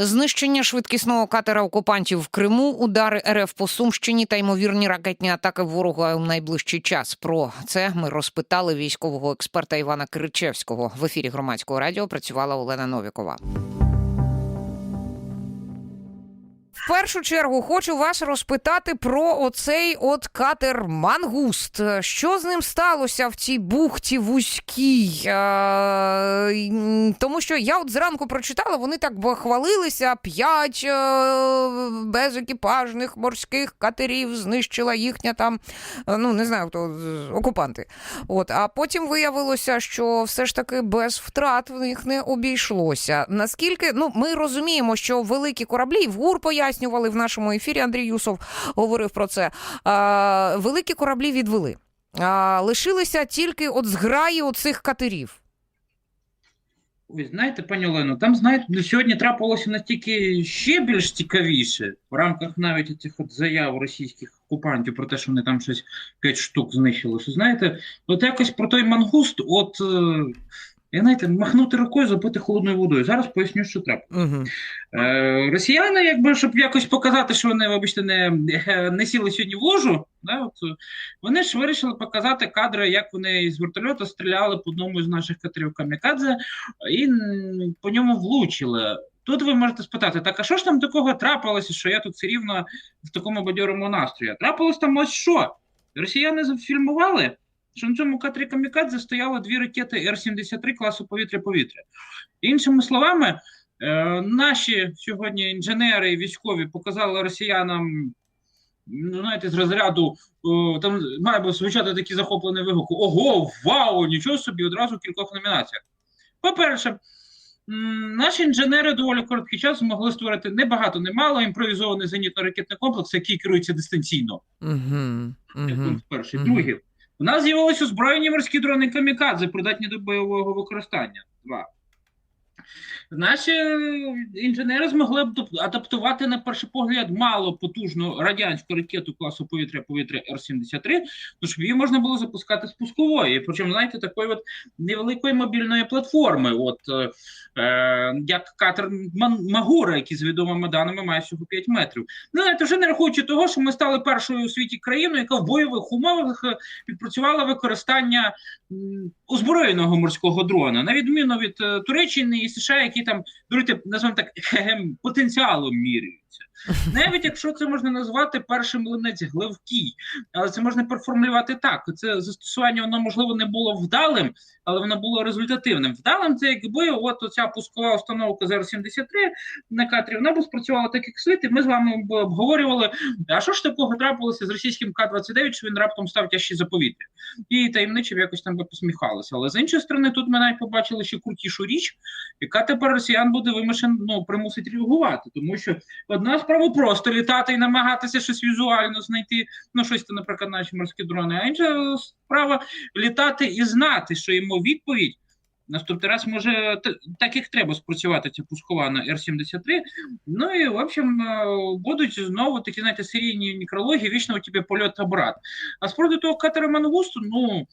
Знищення швидкісного катера окупантів в Криму, удари РФ по Сумщині та ймовірні ракетні атаки ворога у найближчий час. Про це ми розпитали військового експерта Івана Кричевського. В ефірі громадського радіо працювала Олена Новікова. Першу чергу хочу вас розпитати про оцей от катер Мангуст. Що з ним сталося в цій бухті вузькій? Е, тому що я от зранку прочитала, вони так хвалилися, п'ять е, безекіпажних морських катерів знищила їхня там, е, ну не знаю хто окупанти. От, а потім виявилося, що все ж таки без втрат в них не обійшлося. Наскільки ну ми розуміємо, що великі кораблі в ГУР пояснювали в нашому ефірі. Андрій Юсов говорив про це. Великі кораблі відвели. Лишилися тільки от зграї оцих катерів. Ви знаєте, пані Олено, там, знаєте, ну, сьогодні трапилося настільки ще більш цікавіше в рамках навіть цих от заяв російських окупантів про те, що вони там щось 5 штук знищили. Що знаєте, от якось про той мангуст, от е, я знаєте, махнути рукою, запити холодною водою. Зараз поясню, що треба. Угу. Е, росіяни, якби щоб якось показати, що вони, вибачте, не, не сіли сьогодні в ложу, да, от, вони ж вирішили показати кадри, як вони з вертольота стріляли по одному з наших катерів Камікадзе і по ньому влучили. Тут ви можете спитати, так а що ж там такого трапилося, що я тут все рівно в такому бадьорому настрої? Трапилось там ось що? Росіяни зафільмували, що на цьому катері Камікадзе стояло дві ракети Р-73 класу повітря-повітря. Іншими словами, Е, наші сьогодні інженери і військові показали росіянам, ну, знаєте, з розряду е, там має звучати такі захоплені вигуки. Ого, вау, нічого собі, одразу в кількох номінаціях. По-перше, наші інженери доволі короткий час змогли створити небагато, немало імпровізований зенітно-ракетний комплекс, який керується дистанційно. Угу. Угу. перший. Мгм. Друге, у нас з'явилися озброєні морські дрони камікадзе, придатні до бойового використання. Два. Наші інженери змогли б адаптувати на перший погляд мало потужну радянську ракету класу повітря-повітря Р-73, то щоб її можна було запускати з пускової. Причому, знаєте, такої от невеликої мобільної платформи, от е, е, як катер Магура, який з відомими даними має всього 5 метрів. Ну, знаєте, вже не рахуючи того, що ми стали першою у світі країною, яка в бойових умовах е, відпрацювала використання озброєного морського дрона, на відміну від е, Туреччини і США, які там дурити, назвемо так потенціалом міряються. Навіть якщо це можна назвати першим линець гливкій, але це можна переформулювати так. Це застосування воно можливо не було вдалим, але воно було результативним. Вдалим це якби от оця пускова установка ЗР-73 на катрі, вона б спрацювала так, як слід, і ми з вами обговорювали, а що ж такого трапилося з російським К-29, що він раптом став тяжчий за повітря. І б якось там би посміхалися. Але з іншої сторони, тут ми навіть побачили ще крутішу річ, яка тепер росіян буде вимушен ну, примусить реагувати. Тому що одна справа просто літати і намагатися щось візуально знайти, ну щось то, наприклад, наші морські дрони, а інша справа літати і знати, що йому відповідь. Наступний раз може так як треба спрацювати ця пускова на Р-73. Ну і в общем е, будуть знову такі, знаєте, серійні некрологи, вічно у тебе польот обрат. А приводу того катера Мангусту, ну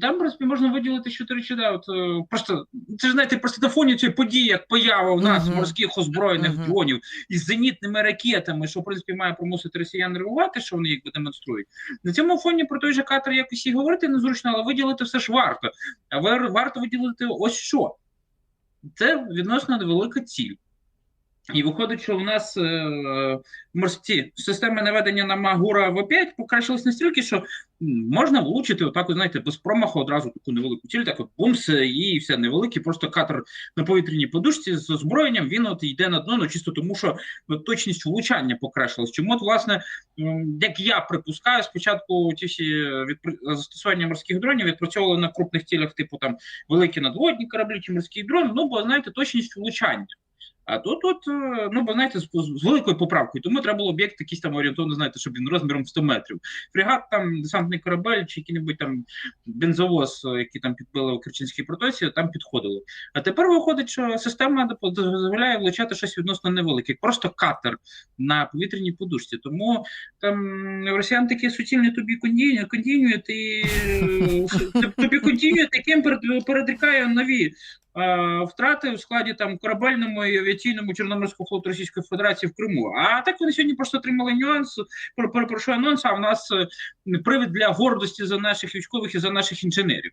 там, в принципі, можна виділити чотири речі. Да, от, е, просто це ж знаєте, просто на фоні цієї події, як поява в нас Мгм. морських озброєних Мгм. дронів із зенітними ракетами, що в принципі має примусити росіян реагувати, що вони якби демонструють. На цьому фоні про той же катер якось і говорити незручно, але виділити все ж варто. А вар- варто виділити ось що. Це відносно невелика ціль. І виходить, що у нас е, морські системи наведення на Магура В5 покращились настільки, що можна влучити отак, знаєте, без промаху одразу таку невелику ціль, так от бумс, і все невеликий, просто катер на повітряній подушці з озброєнням, він от йде на дно, ну чисто тому, що ну, точність влучання покращилась. Чому от, власне, як я припускаю, спочатку ті всі відпр... застосування морських дронів відпрацьовували на крупних цілях, типу там великі надводні кораблі чи морський дрон, ну бо знаєте, точність влучання. А тут, от, е, ну, бо знаєте, з, великою поправкою, тому треба було об'єкт якийсь там орієнтовно, знаєте, щоб він розміром в 100 метрів. Фрегат, там, десантний корабель чи який-небудь там бензовоз, е, який там підбили у Керченській протоці, там підходили. А тепер виходить, що система дозволяє влучати щось відносно невелике, просто катер на повітряній подушці. Тому там росіян такі суцільні тобі континюють, і е, тобі яким перед- передрікає нові втрати в складі там корабельному і авіаційному Чорноморського флоту Російської Федерації в Криму. А так вони сьогодні просто отримали нюанс, per- перепрошую анонс, а в нас е, привід для гордості за наших військових і за наших інженерів.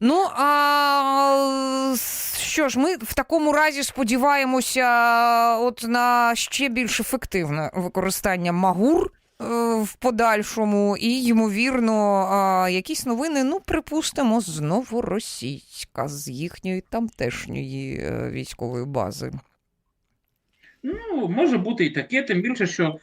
Ну а що ж, ми в такому разі сподіваємося, от на ще більш ефективне використання Магур. Е, В подальшому, і ймовірно, якісь новини, ну припустимо, з новоросійська, з їхньої тамтешньої е, військової бази. Ну, може бути і таке, тим більше, що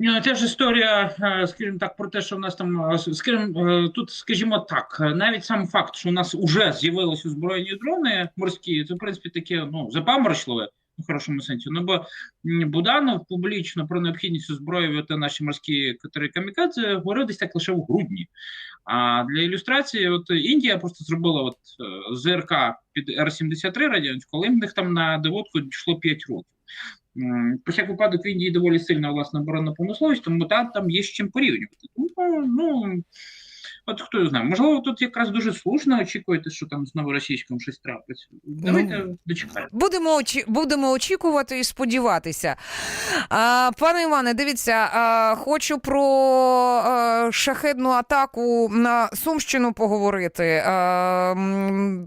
е, ця ж історія, скажімо так, про те, що в нас там, скажімо, тут, скажімо так, навіть сам факт, що у нас вже з'явилися озброєні дрони морські, це в принципі таке ну, запаморочливе. В хорошому сенсі, ну бо Буданов публічно про необхідність озброювати наші морські катери камікадзе говорив десь так лише в грудні. А для ілюстрації, от Індія просто зробила от е, ЗРК під Р-73 радянську, але в них там на доводку йшло 5 років. Про всяк випадок в Індії доволі сильна власна оборонна промисловість, тому там, там є з чим порівнювати. Ну, ну, от хто його знає, можливо, тут якраз дуже слушно очікуєте, що там з новоросійським щось трапиться. Давайте дочекаємо. Будемо, очі... Будемо очікувати і сподіватися. А, пане Іване, дивіться, а, хочу про а, шахедну атаку на Сумщину поговорити. А,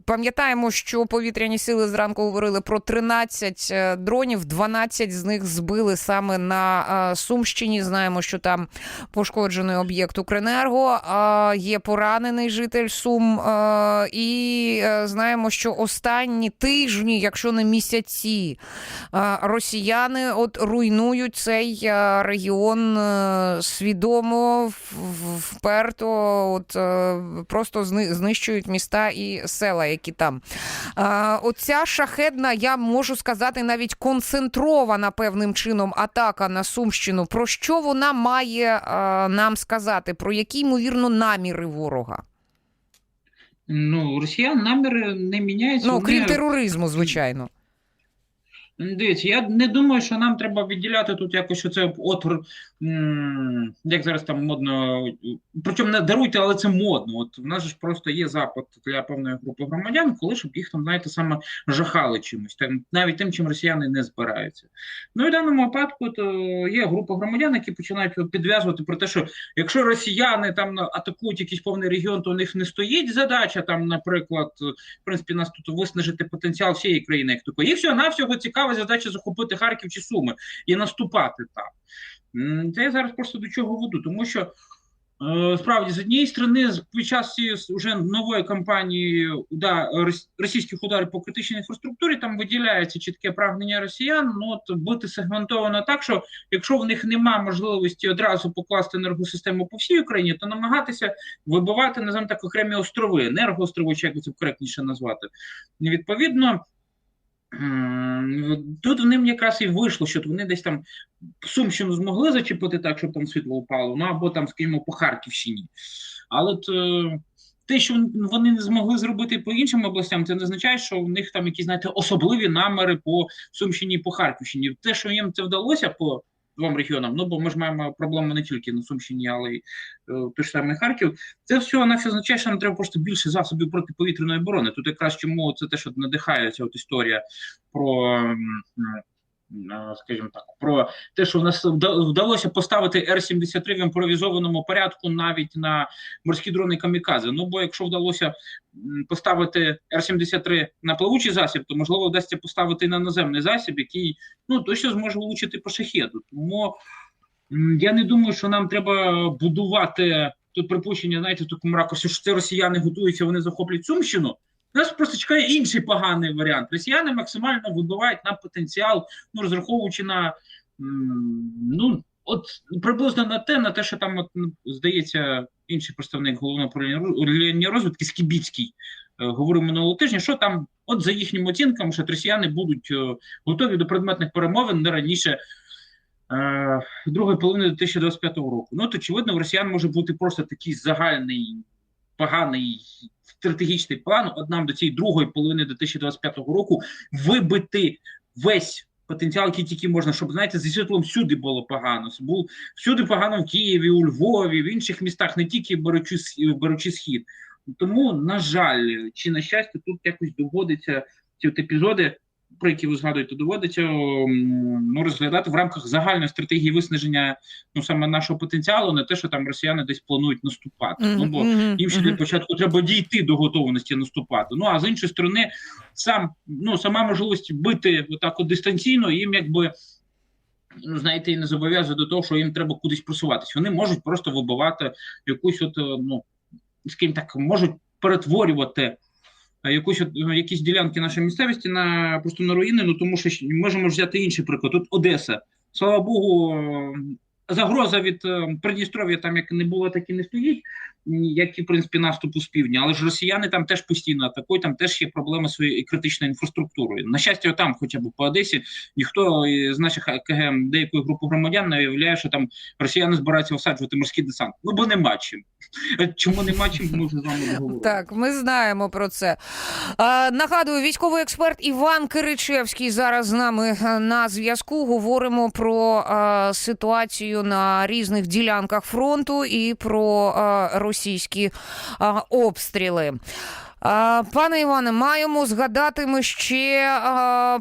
пам'ятаємо, що повітряні сили зранку говорили про 13 е, дронів, 12 з них збили саме на а, Сумщині. Знаємо, що там пошкоджений об'єкт Укренерго, а, є поранений житель Сум, а, і е, знаємо, що останні тижні, якщо не місяці, а, росіяни от руйнують цей е, регіон е, свідомо, вперто, от е, просто зни- знищують міста і села, які там. Оця шахедна, я можу сказати, навіть концентрована певним чином атака на Сумщину. Про що вона має е, нам сказати? Про які ймовірно наміри ворога? Ну, росіян наміри не міняються. Ну, крім тероризму, звичайно. Дивіться, я не думаю, що нам треба відділяти тут якось оце отвор, як зараз там модно, причому не даруйте, але це модно. От в нас ж просто є запит для певної групи громадян, коли щоб їх там, знаєте, саме жахали чимось, там, навіть тим, чим росіяни не збираються. Ну і в даному випадку то є група громадян, які починають підв'язувати про те, що якщо росіяни там атакують якийсь повний регіон, то у них не стоїть задача там, наприклад, в принципі, нас тут виснажити потенціал всієї країни, як такої. Їх всього навсього цікава задача захопити Харків чи Суми і наступати там. Це я зараз просто до чого веду, тому що е, справді з однієї сторони, під час цієї уже нової кампанії уда, рос- російських ударів по критичній інфраструктурі там виділяється чітке прагнення росіян ну, от, бути сегментовано так, що якщо в них нема можливості одразу покласти енергосистему по всій Україні, то намагатися вибивати називаємо так окремі острови, енергоострови, чи як це коректніше назвати. Відповідно. М, Тут в ним якраз і вийшло, що вони десь там Сумщину змогли зачепити так, щоб там світло впало, ну або там, скажімо, по Харківщині. Але от, е, те, що вони не змогли зробити по іншим областям, це не означає, що у них там якісь знаєте, особливі наміри по Сумщині і по Харківщині. Те, що їм це вдалося по двом регіонам, ну бо ми ж маємо проблеми не тільки на Сумщині, але й е, той ж самий Харків. Це все на означає, що нам треба просто більше засобів протиповітряної оборони. Тут якраз чому це те, що надихає ця от історія про. Скажімо так, про те, що в нас вда- вдалося поставити Р-73 в імпровізованому порядку навіть на морські дрони камікадзе. Ну бо якщо вдалося поставити Р-73 на плавучий засіб, то можливо вдасться поставити і на наземний засіб, який ну точно зможе влучити по шахеду. Тому я не думаю, що нам треба будувати тут припущення, знаєте, в такому ракурсі, що це росіяни готуються, вони захоплять Сумщину. Нас просто чекає інший поганий варіант. Росіяни максимально вибивають нам потенціал, ну розраховуючи на ну от приблизно на те, на те, що там, от, ну, здається, інший представник головного управління розвідки Скібіцький е, говорив минулого тижня, що там, от за їхніми оцінками, що росіяни будуть е, готові до предметних перемовин не раніше. е, Другої половини 2025 року. Ну, то очевидно, у росіян може бути просто такий загальний поганий стратегічний план. От нам до цієї другої половини 2025 року вибити весь потенціал, який тільки можна, щоб знаєте, зі світлом всюди було погано. Був всюди погано в Києві, у Львові, в інших містах, не тільки беручи, беручи схід. Тому, на жаль, чи на щастя, тут якось доводиться ці от епізоди, про які ви згадуєте, доводиться ну, розглядати в рамках загальної стратегії виснаження ну саме нашого потенціалу, не те, що там росіяни десь планують наступати. Ну бо їм ще для початку треба дійти до готовності наступати. Ну а з іншої сторони, сам ну сама можливість бити отак от дистанційно, їм якби. Ну, знаєте, і не зобов'язує до того, що їм треба кудись просуватись. Вони можуть просто вибивати якусь, от, е, ну скажімо так, можуть перетворювати якусь от, е, якісь ділянки нашої місцевості на просто на руїни. Ну тому що можемо взяти інший приклад. Тут Одеса. Слава Богу, е, загроза від е, Придністров'я там як не було, так і не стоїть, як і в принципі наступу з півдня. Але ж росіяни там теж постійно атакують, там теж є проблеми своєю критичною інфраструктурою. На щастя, там, хоча б по Одесі, ніхто з наших КГ деякої групи громадян не виявляє, що там росіяни збираються осаджувати морський десант. Ну бо нема чим. Е, Чому нема чим, ми вже з вами говорили. Так, ми знаємо про це. А, нагадую, військовий експерт Іван Киричевський зараз з нами е, на зв'язку. Говоримо про а, ситуацію на різних ділянках фронту і про російські обстріли. Пане Іване, маємо згадати ми ще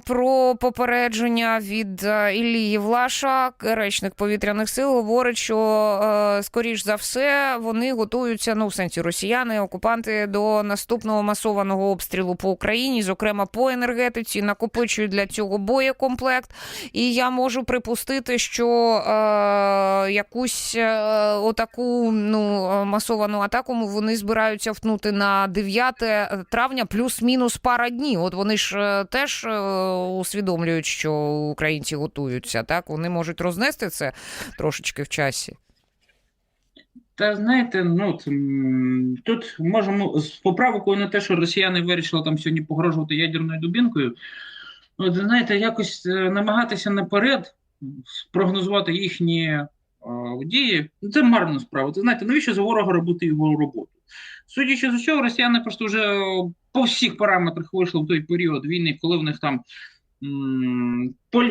про попередження від а, Іллі Євлаша, речник повітряних сил, говорить, що скоріш за все вони готуються, ну в сенсі росіяни, окупанти до наступного масованого обстрілу по Україні, зокрема по енергетиці, накопичують для цього боєкомплект. І я можу припустити, що е, якусь е, отаку ну масовану атаку вони збираються втнути на 9 травня, плюс-мінус пара днів. От вони ж е, теж е, усвідомлюють, що українці готуються. Так вони можуть рознести це трошечки в часі. Та знаєте, ну тут можемо з поправкою на те, що росіяни вирішили там сьогодні погрожувати ядерною дубінкою. От знаєте, якось е, намагатися наперед спрогнозувати їхні дії, ну, це марна справа. Ти знаєте, навіщо за ворога робити його роботу? Судячи з усього, росіяни просто вже по всіх параметрах вийшли в той період війни, коли в них там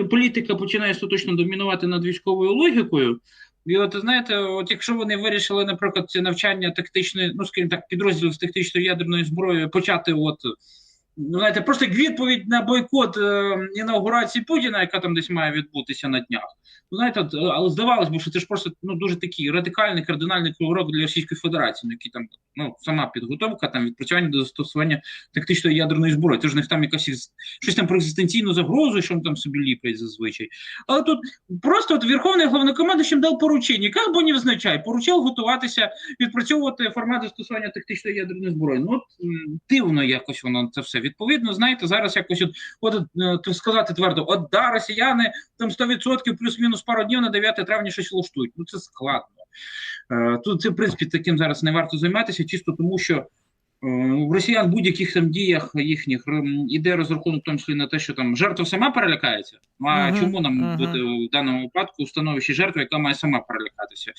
політика починає остаточно домінувати над військовою логікою. І от знаєте, от якщо вони вирішили, наприклад, ці навчання тактичної, ну скажімо так, підрозділів з тактичної ядерної зброї почати, от ну, знаєте, просто як відповідь на бойкот е, інаугурації Путіна, яка там десь має відбутися на днях. Ну, знаєте, от, е, але здавалось би, що це ж просто ну дуже такий радикальний кардинальний крок для Російської Федерації, ну, який там ну сама підготовка, там відпрацювання до застосування тактичної ядерної зброї. Це ж них там якась щось там про екзистенційну загрозу, що вони там собі ліплять зазвичай. Але тут просто от Верховний головнокомандуючий їм дав поручення, як би не визначай, поручив готуватися, відпрацьовувати формат застосування тактичної ядерної зброї. Ну, от, дивно якось воно це все. Відповідно, знаєте, зараз якось от, от е, то сказати твердо, от да, росіяни там 100% плюс-мінус пару днів на 9 травня щось влаштують. Ну це складно. Е, Тут це, в принципі, таким зараз не варто займатися, чисто тому що. е, В росіян будь-яких там діях їхніх іде розрахунок, в тому числі на те, що там жертва сама перелякається. А Мгм, чому нам мгм. бути в даному випадку у становищі жертви, яка має сама перелякатися?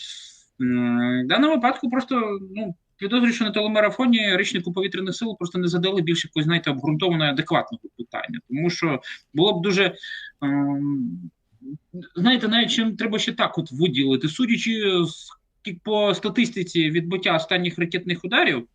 В даному випадку просто ну, підозрюю, що на телемарафоні речнику повітряних сил просто не задали більше якось, знаєте, обґрунтованого адекватного питання. Тому що було б дуже. ем, Знаєте, навіть чим треба ще так от виділити, судячи по статистиці відбуття останніх ракетних ударів,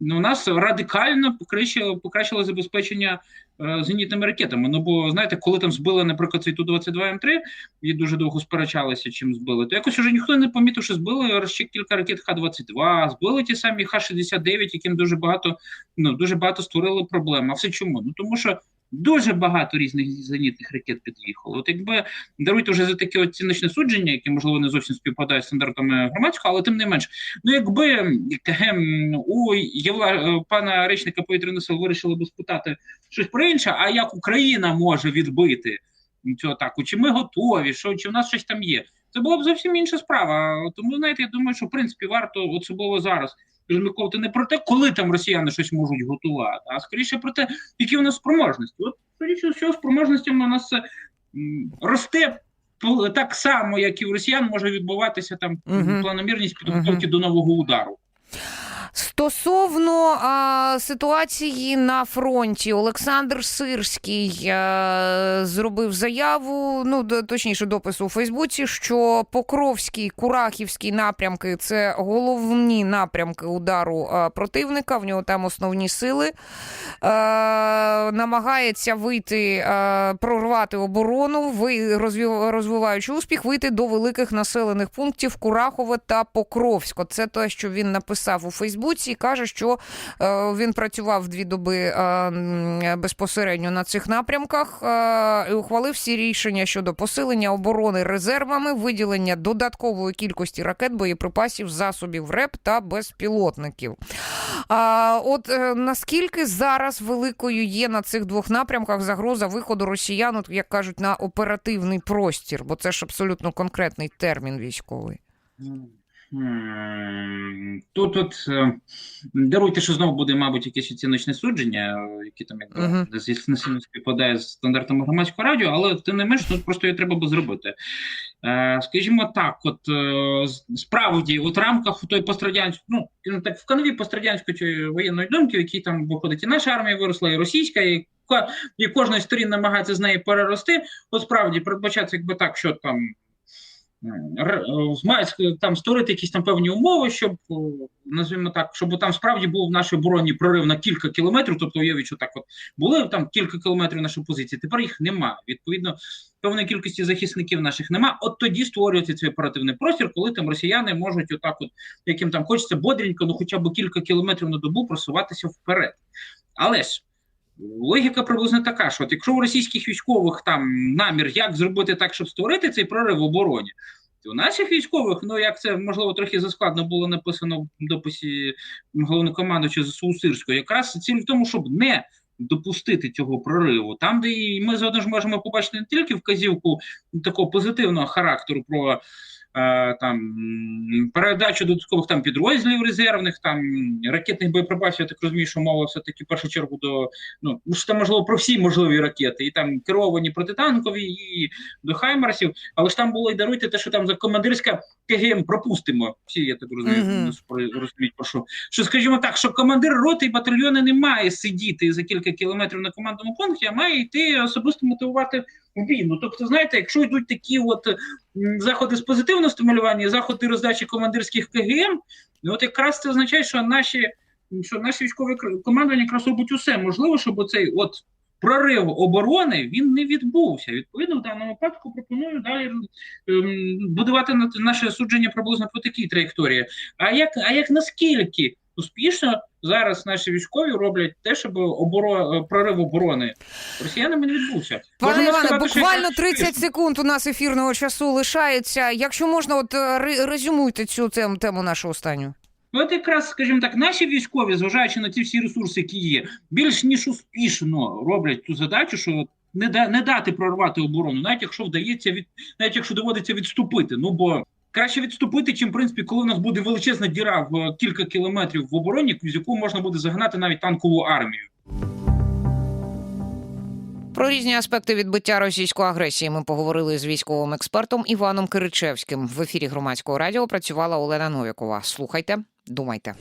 у нас радикально покращило, покращило забезпечення е, зенітними ракетами. Ну бо знаєте, коли там збили, наприклад, цей Ту-22М3, і дуже довго сперечалися, чим збили, то якось уже ніхто не помітив, що збили ще кілька ракет Х-22, збили ті самі Х-69, яким дуже багато, ну, дуже багато створили проблем. А все чому? Ну тому що дуже багато різних зенітних ракет під'їхало. От якби даруйте вже за таке оціночне судження, яке можливо не зовсім співпадає з стандартами громадського, але тим не менш, ну якби у Євла е, пана речника повітряних сил вирішили би спитати щось про інше, а як Україна може відбити цю атаку? Чи ми готові? Що чи в нас щось там є? Це була б зовсім інша справа. Тому знаєте, я думаю, що в принципі варто особливо зараз розмірковувати не про те, коли там росіяни щось можуть готувати, а скоріше про те, які у нас спроможності. От скоріше, цього спроможностями у нас росте пол- так само, як і в росіян може відбуватися там Мгм. планомірність підготовки до нового удару. Стосовно а, ситуації на фронті, Олександр Сирський а, зробив заяву, ну точніше, допис у Фейсбуці, що Покровський, Курахівський напрямки це головні напрямки удару а, противника. В нього там основні сили. А, намагається вийти, а, прорвати оборону, ви розвив- розвиваючи успіх, вийти до великих населених пунктів Курахове та Покровсько. Це те, що він написав у Фейсбуці, і каже, що е, він працював дві доби е, безпосередньо на цих напрямках е, і ухвалив всі рішення щодо посилення оборони резервами, виділення додаткової кількості ракет, боєприпасів, засобів РЕП та безпілотників. От наскільки зараз великою є на цих двох напрямках загроза виходу росіян, от, як кажуть, на оперативний простір, бо це ж абсолютно конкретний термін військовий. Тут от е, даруйте, що знову буде, мабуть, якесь оціночне судження, е, яке там якби Мгм. десь не сильно співпадає з стандартами громадського радіо, але тим не менш, тут просто її треба би зробити. Е, Скажімо так, от справді, от в рамках той пострадянської, ну так, в канві пострадянської воєнної думки, в якій там виходить і наша армія виросла, і російська, і і кожна сторін намагається з неї перерости. От справді передбачається, якби так, що там. Е, мають там створити якісь там певні умови, щоб о, назвімо так, щоб там справді був в нашій обороні прорив на кілька кілометрів. Тобто, уявіть, що так от були там кілька кілометрів нашої позиції. Тепер їх нема. Відповідно, певної кількості захисників наших нема. От тоді створюється цей оперативний простір, коли там росіяни можуть отак, от яким там хочеться бодренько, ну хоча б кілька кілометрів на добу просуватися вперед. Але ж. Логіка приблизно така, що от якщо у російських військових там намір, як зробити так, щоб створити цей прорив в обороні, то у наших військових, ну як це можливо трохи заскладно було написано в дописі головнокомандуюча ЗСУ Сирського, якраз ціль в тому, щоб не допустити цього прориву. Там, де і ми заодно ж можемо побачити не тільки вказівку такого позитивного характеру про. Е, Там передачу додаткових там підрозділів резервних, там ракетних боєприпасів, я так розумію, що мова все-таки в першу чергу до ну ну, що там можливо про всі можливі ракети, і там керовані протитанкові, і до Хаймарсів, але ж там було і даруйте те, що там за командирська КГМ пропустимо. Всі я так розумію, mm розуміють про що. Що скажімо так, що командир роти і батальйону не має сидіти за кілька кілометрів на командному пункті, а має йти особисто мотивувати в бій. Ну тобто, знаєте, якщо йдуть такі от заходи з позитивного стимулювання, заходи роздачі командирських КГМ, ну от якраз це означає, що наші що наші військові командування якраз робить усе можливо, щоб оцей от прорив оборони він не відбувся. Відповідно, в даному випадку пропоную далі ем, будувати на- наше судження приблизно по такій траєкторії. А як, а як наскільки успішно зараз наші військові роблять те, щоб оборо, прорив оборони росіянами не відбувся? Пане Іване, сказати, буквально якраз 30 секунд секунд у нас ефірного часу лишається. Якщо можна, от е, резюмуйте цю тему, тему нашу останню. От якраз, скажімо так, наші військові, зважаючи на ті всі ресурси, які є, більш ніж успішно роблять ту задачу, що не, да, не дати прорвати оборону, навіть якщо вдається від, навіть якщо доводиться відступити. Ну бо краще відступити, чим в принципі, коли в нас буде величезна діра в кілька кілометрів в обороні, з яку можна буде загнати навіть танкову армію. Про різні аспекти відбиття російської агресії ми поговорили з військовим експертом Іваном Киричевським. В ефірі громадського радіо працювала Олена Новікова. Слухайте, думайте.